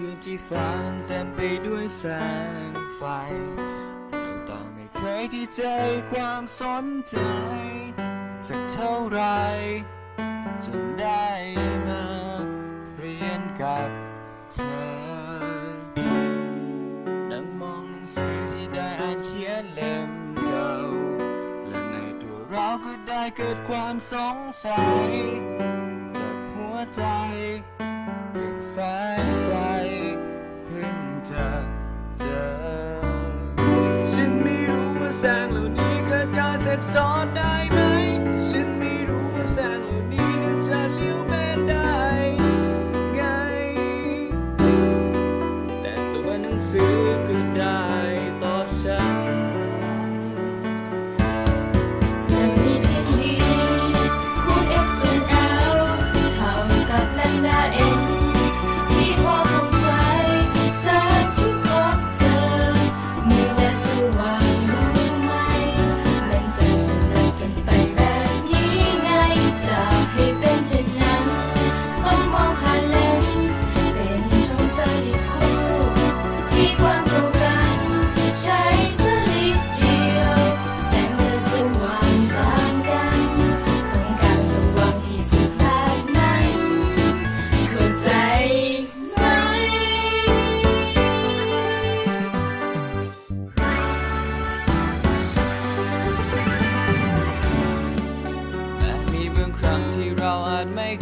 คืนที่ฟ้านั้นเต็มไปด้วยแสงไฟเราต่างไม่เคยที่จะให้ความสนใจ สักเท่าไรจนได้มาเรียนกับเธอ นั่งมองหนังสือที่ได้อ่านเขียนเล่มเก่า และในตัวเราก็ได้เกิดความสงสัย จากหัวใจเรื่องแสงไฟ กิดการเสอนได้ไหม ฉันไม่รู้ว่าแสงเหล่านี้นั้นจะเลี้ยวแบนได้ไง แต่ตัวหนังสือก็ได้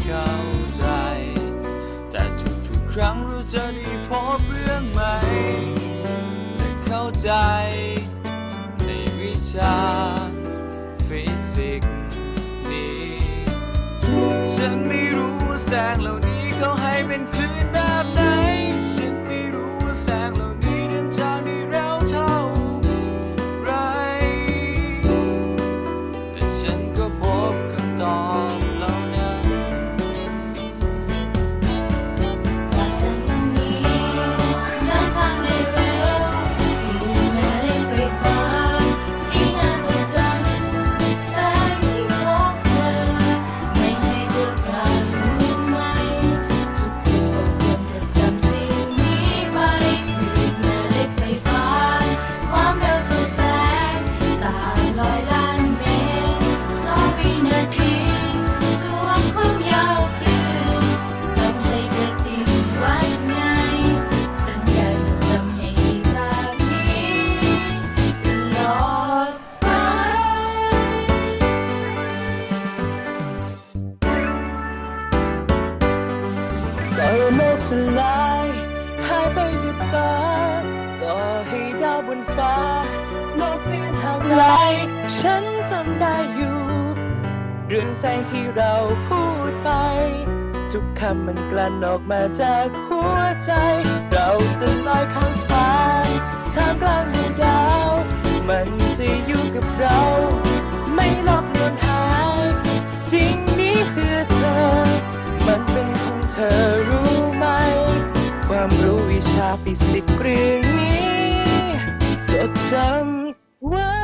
เข้าใจ แต่ทุกๆครั้งเราจะได้พบเรื่องใหม่และเข้าใจ ในวิชา ฟิสิกส์นี้ ฉันไม่รู้ว่าแสงเหล่านี้เขาให้เป็นคลื่น ต้องใช้กระติมวัดไงสัญญาจะจำให้จากนี้ตลอดไปต่อโลกสลายหายไปกับตาต่อให้ดาวบนฟ้าโลกเปลี่ยนห่างไกลฉันจำได้อยู่ รื่องแสงที่เราพูดไป ทุกคำมันกลั่นออกมาจากหัวใจ เราจะลอยข้ามฟ้าท่ามกลางดวงดาว มันจะอยู่กับเรา ไม่ลบเลือนหาย สิ่งนี้เพื่อเธอ มันเป็นของเธอรู้ไหม ความรู้วิชาฟิสิกส์เรื่องนี้ จดจำไว้